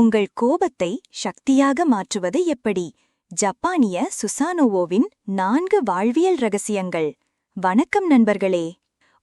உங்கள் கோபத்தை சக்தியாக மாற்றுவது எப்படி? ஜப்பானிய சுசானோவோவின் நான்கு வாழ்வியல் ரகசியங்கள். வணக்கம் நண்பர்களே.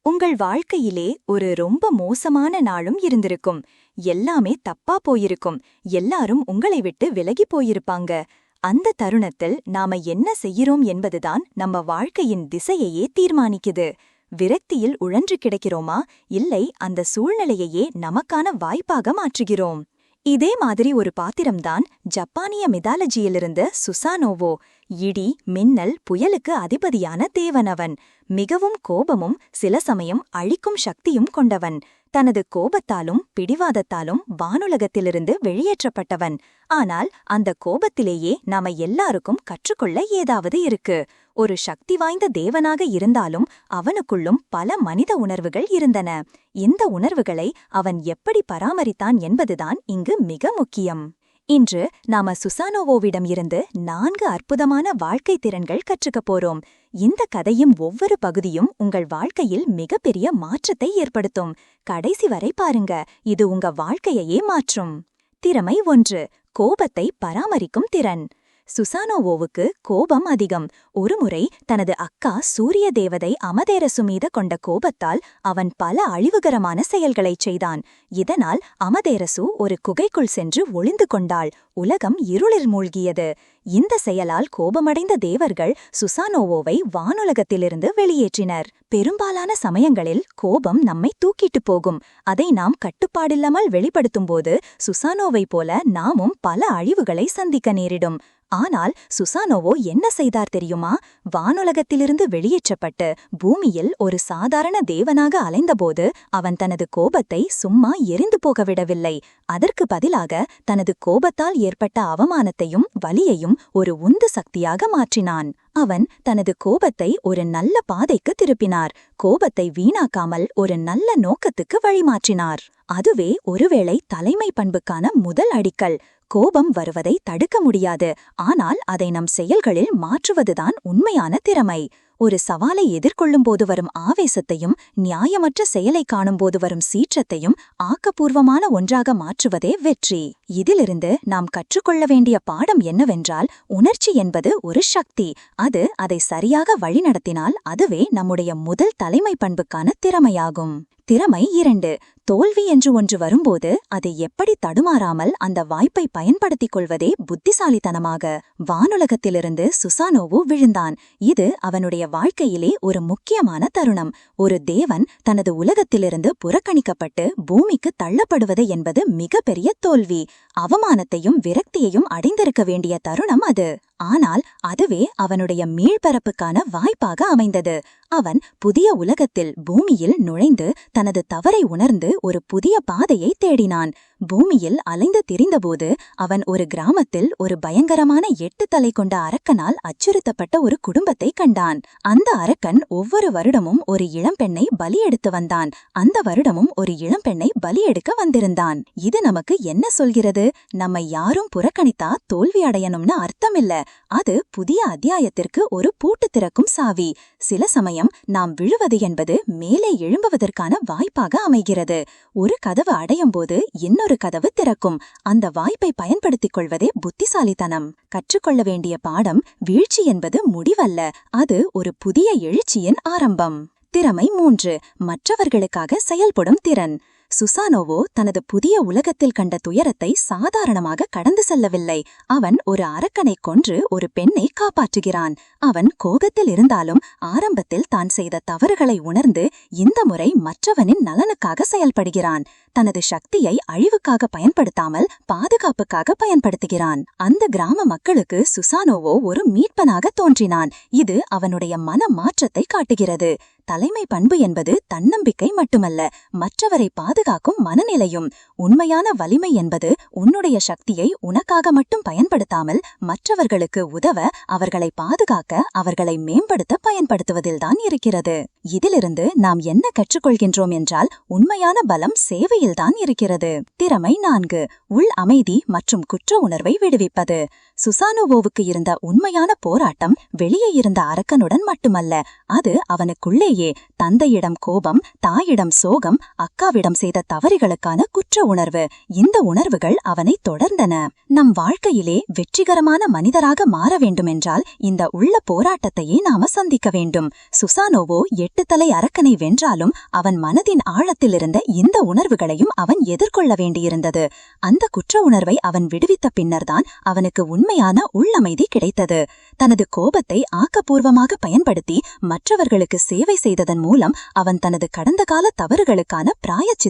உங்கள் வாழ்க்கையிலே ஒரு ரொம்ப மோசமான நாளும் இருந்திருக்கும். எல்லாமே தப்பா போயிருக்கும். எல்லாரும் உங்களை விட்டு விலகிப் போயிருப்பாங்க. அந்த தருணத்தில் நாம என்ன செய்கிறோம் என்பதுதான் நம்ம வாழ்க்கையின் திசையையே தீர்மானிக்குது. விரக்தியில் உழன்று கிடக்கிறோமா? இல்லை அந்த சூழ்நிலையையே நமக்கான வாய்ப்பாக மாற்றுகிறோம். இதே மாதிரி ஒரு பாத்திரம்தான் ஜப்பானிய மிதாலஜியிலிருந்து சுசானோவோ. இடி மின்னல் புயலுக்கு அதிபதியான தேவனவன். மிகவும் கோபமும் சில சமயம் அழிக்கும் சக்தியும் கொண்டவன். தனது கோபத்தாலும் பிடிவாதத்தாலும் வானுலகத்திலிருந்து வெளியேற்றப்பட்டவன். ஆனால் அந்த கோபத்திலேயே நாம எல்லாருக்கும் கற்றுக்கொள்ள ஏதாவது இருக்கு. ஒரு சக்தி வாய்ந்த தேவனாக இருந்தாலும் அவனுக்குள்ளும் பல மனித உணர்வுகள் இருந்தன. இந்த உணர்வுகளை அவன் எப்படி பராமரித்தான் என்பதுதான் இங்கு மிக முக்கியம். இன்று நாம சுசானோவோவிடம் இருந்து நான்கு அற்புதமான வாழ்க்கை திறன்கள் கற்றுக்கப் போறோம். இந்த கதையும் ஒவ்வொரு பகுதியும் உங்கள் வாழ்க்கையில் மிகப்பெரிய மாற்றத்தை ஏற்படுத்தும். கடைசி வரை பாருங்க இது உங்க வாழ்க்கையையே மாற்றும். திறமை ஒன்று கோபத்தை பராமரிக்கும் திறன். சுசானோவோவுக்கு கோபம் அதிகம். ஒருமுறை தனது அக்கா சூரிய தேவதை அமதேரசு மீது கொண்ட கோபத்தால் அவன் பல அழிவுகரமான செயல்களைச் செய்தான். இதனால் அமதேரசு ஒரு குகைக்குள் சென்று ஒளிந்து கொண்டாள். உலகம் இருளில் மூழ்கியது. இந்த செயலால் கோபமடைந்த தேவர்கள் சுசானோவோவை வானுலகத்திலிருந்து வெளியேற்றினர். பெரும்பாலான சமயங்களில் கோபம் நம்மை தூக்கிட்டு போகும். அதை நாம் கட்டுப்பாடில்லாமல் வெளிப்படுத்தும்போது சுசானோவை போல நாமும் பல அழிவுகளை சந்திக்க நேரிடும். ஆனால் சுசானோவோ என்ன செய்தார் தெரியுமா? வானுலகத்திலிருந்து வெளியேற்றப்பட்டு பூமியில் ஒரு சாதாரண தேவனாக அலைந்தபோது அவன் தனது கோபத்தை சும்மா எரிந்து போகவிடவில்லை. அதற்கு பதிலாக தனது கோபத்தால் ஏற்பட்ட அவமானத்தையும் வலியையும் ஒரு உந்து சக்தியாக மாற்றினான். அவன் தனது கோபத்தை ஒரு நல்ல பாதைக்கு திருப்பினார். கோபத்தை வீணாக்காமல் ஒரு நல்ல நோக்கத்துக்கு வழிமாற்றினார். அதுவே ஒருவேளை தலைமை பண்புக்கான முதல் அடிக்கல். கோபம் வருவதை தடுக்க முடியாது. ஆனால் அதை நம் செயல்களில் மாற்றுவதுதான் உண்மையான திறமை. ஒரு சவாலை எதிர்கொள்ளும்போது வரும் ஆவேசத்தையும் நியாயமற்ற செயலை காணும்போது வரும் சீற்றத்தையும் ஆக்கப்பூர்வமான ஒன்றாக மாற்றுவதே வெற்றி. இதிலிருந்து நாம் கற்றுக்கொள்ள வேண்டிய பாடம் என்னவென்றால் உணர்ச்சி என்பது ஒரு சக்தி. அது அதை சரியாக வழிநடத்தினால் அதுவே நம்முடைய முதல் தலைமை பண்புக்கான திறமையாகும். திறமை இரண்டு. தோல்வி என்று ஒன்று வரும்போது அதை எப்படி தடுமாறாமல் அந்த வாய்ப்பை பயன்படுத்திக் கொள்வதே புத்திசாலித்தனமாக. வானுலகத்திலிருந்து சுசானோவு விழுந்தான். இது அவனுடைய வாழ்க்கையிலே ஒரு முக்கியமான தருணம். ஒரு தேவன் தனது உலகத்திலிருந்து புறக்கணிக்கப்பட்டு பூமிக்கு தள்ளப்படுவது என்பது மிகப்பெரிய தோல்வி. அவமானத்தையும் விரக்தியையும் அடைந்திருக்க வேண்டிய தருணம் அது. ஆனால் அதுவே அவனுடைய மீள்பரப்புக்கான வாய்ப்பாக அமைந்தது. அவன் புதிய உலகத்தில் பூமியில் நுழைந்து தனது தவறை உணர்ந்து ஒரு புதிய பாதையை தேடினான். பூமியில் அலைந்து திரிந்தபோது அவன் ஒரு கிராமத்தில் ஒரு பயங்கரமான எட்டு தலை கொண்ட அரக்கனால் அச்சுறுத்தப்பட்ட ஒரு குடும்பத்தை கண்டான். அந்த அரக்கன் ஒவ்வொரு வருடமும் ஒரு இளம்பெண்ணை பலியெடுத்து வந்தான். அந்த வருடமும் ஒரு இளம்பெண்ணை பலியெடுக்க வந்திருந்தான். இது நமக்கு என்ன சொல்கிறது? நம்மை யாரும் புறக்கணித்தா தோல்வி அடையணும்னு அர்த்தமில்ல. அது புதிய அத்தியாயத்திற்கு ஒரு பூட்டு திறக்கும் சாவி. சில சமயம் நாம் விழுவது என்பது மேலே எழும்புவதற்கான வாய்ப்பாக அமைகிறது. ஒரு கதவு அடையும் போது இன்னொரு கதவு திறக்கும். அந்த வாய்ப்பை பயன்படுத்திக் கொள்வதே புத்திசாலித்தனம். கற்றுக்கொள்ள வேண்டிய பாடம் வீழ்ச்சி என்பது முடிவல்ல. அது ஒரு புதிய எழுச்சியின் ஆரம்பம். திறமை மூன்று. மற்றவர்களுக்காக செயல்படும் திறன். சுசானோவோ தனது புதிய உலகத்தில் கண்ட துயரத்தை சாதாரணமாக கடந்து செல்லவில்லை. அவன் ஒரு அரக்கனை கொன்று ஒரு பெண்ணை காப்பாற்றுகிறான். அவன் கோபத்தில் இருந்தாலும் ஆரம்பத்தில் தான் செய்த தவறுகளை உணர்ந்து இந்த முறை மற்றவனின் நலனுக்காக செயல்படுகிறான். தனது சக்தியை அழிவுக்காக பயன்படுத்தாமல் பாதுகாப்புக்காக பயன்படுத்துகிறான். அந்த கிராம மக்களுக்கு சுசானோவோ ஒரு மீட்பனாக தோன்றினான். இது அவனுடைய மன மாற்றத்தை காட்டுகிறது. தலைமை பண்பு என்பது தன்னம்பிக்கை மட்டுமல்ல மற்றவரை பாதுகாக்கும் மனநிலையும் உண்மையான வலிமை என்பது உன்னுடைய சக்தியை உனக்காக மட்டும் பயன்படுத்தாமல் மற்றவர்களுக்கு உதவ அவர்களை பாதுகாக்க அவர்களை மேம்படுத்த பயன்படுத்துவதில்தான் இருக்கிறது. இதிலிருந்து நாம் என்ன கற்றுக்கொள்கின்றோம் என்றால் உண்மையான பலம் சேவையில்தான் இருக்கிறது. திறமை நான்கு உள் அமைதி மற்றும் குற்ற உணர்வை விடுவிப்பது. சுசானுவோவுக்கு இருந்த உண்மையான போராட்டம் வெளியே இருந்த அரக்கனுடன் மட்டுமல்ல அது அவனுக்குள்ளேயே தந்தையிடம் கோபம் தாயிடம் சோகம் அக்காவிடம் செய்த தவறுகளுக்கான குற்ற உணர்வு. இந்த உணர்வுகள் அவனை தொடர்ந்தன. நம் வாழ்க்கையிலே வெற்றிகரமான மனிதராக மாற வேண்டுமென்றால் இந்த உள்ள போராட்டத்தையே நாம சந்திக்க வேண்டும். சுசானோவோ எட்டு தலை அரக்கனை வென்றாலும் அவன் மனதின் ஆழத்திலிருந்த இந்த உணர்வுகளையும் அவன் எதிர்கொள்ள வேண்டியிருந்தது. அந்த குற்ற உணர்வை அவன் விடுவித்த பின்னர்தான் அவனுக்கு உண்மையான உள்ளமைதி கிடைத்தது. தனது கோபத்தை ஆக்கப்பூர்வமாக பயன்படுத்தி மற்றவர்களுக்கு சேவை செய்ததன் மூலம் அவன் தனது கடந்த கால தவறுகளுக்கான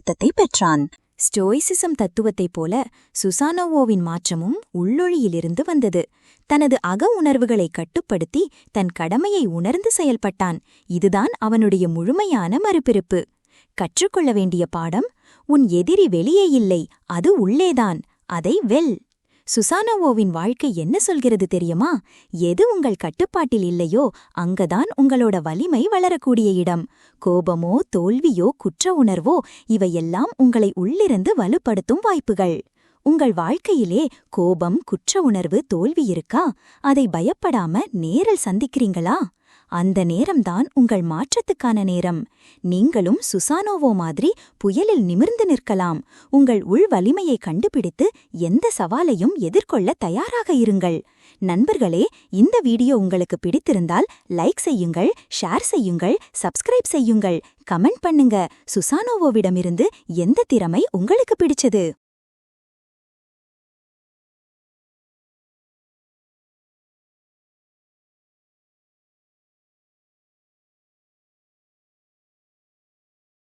பிராயச்சித்தத்தை பெற்றான். ஸ்டோயிசிசம் தத்துவத்தைப் போல சுசானோவோவின் மாற்றமும் உள்ளொழியிலிருந்து வந்தது. தனது அக உணர்வுகளை கட்டுப்படுத்தி தன் கடமையை உணர்ந்து செயல்பட்டான். இதுதான் அவனுடைய முழுமையான மறுபிறப்பு. கற்றுக்கொள்ள வேண்டிய பாடம் உன் எதிரி வெளியே இல்லை அது உள்ளேதான் அதை வெல். சுசானோவோவின் வாழ்க்கை என்ன சொல்கிறது தெரியுமா? எது உங்கள் கட்டுப்பாட்டில் இல்லையோ அங்கதான் உங்களோட வலிமை வளரக்கூடிய இடம். கோபமோ தோல்வியோ குற்ற உணர்வோ இவையெல்லாம் உங்களை உள்ளிருந்து வலுப்படுத்தும் வாய்ப்புகள். உங்கள் வாழ்க்கையிலே கோபம் குற்ற உணர்வு தோல்வி இருக்கா? அதை பயப்படாம நேரில் சந்திக்கிறீங்களா? அந்த நேரம்தான் உங்கள் மாற்றத்துக்கான நேரம். நீங்களும் சுசானோவோ மாதிரி புயலில் நிமிர்ந்து நிற்கலாம். உங்கள் உள் வலிமையை கண்டுபிடித்து எந்த சவாலையும் எதிர்கொள்ள தயாராக இருங்கள். நண்பர்களே இந்த வீடியோ உங்களுக்கு பிடித்திருந்தால் லைக் செய்யுங்கள் ஷேர் செய்யுங்கள் சப்ஸ்கிரைப் செய்யுங்கள். கமெண்ட் பண்ணுங்க. சுசானோவோவிடமிருந்து எந்த திறமை உங்களுக்கு பிடிச்சது?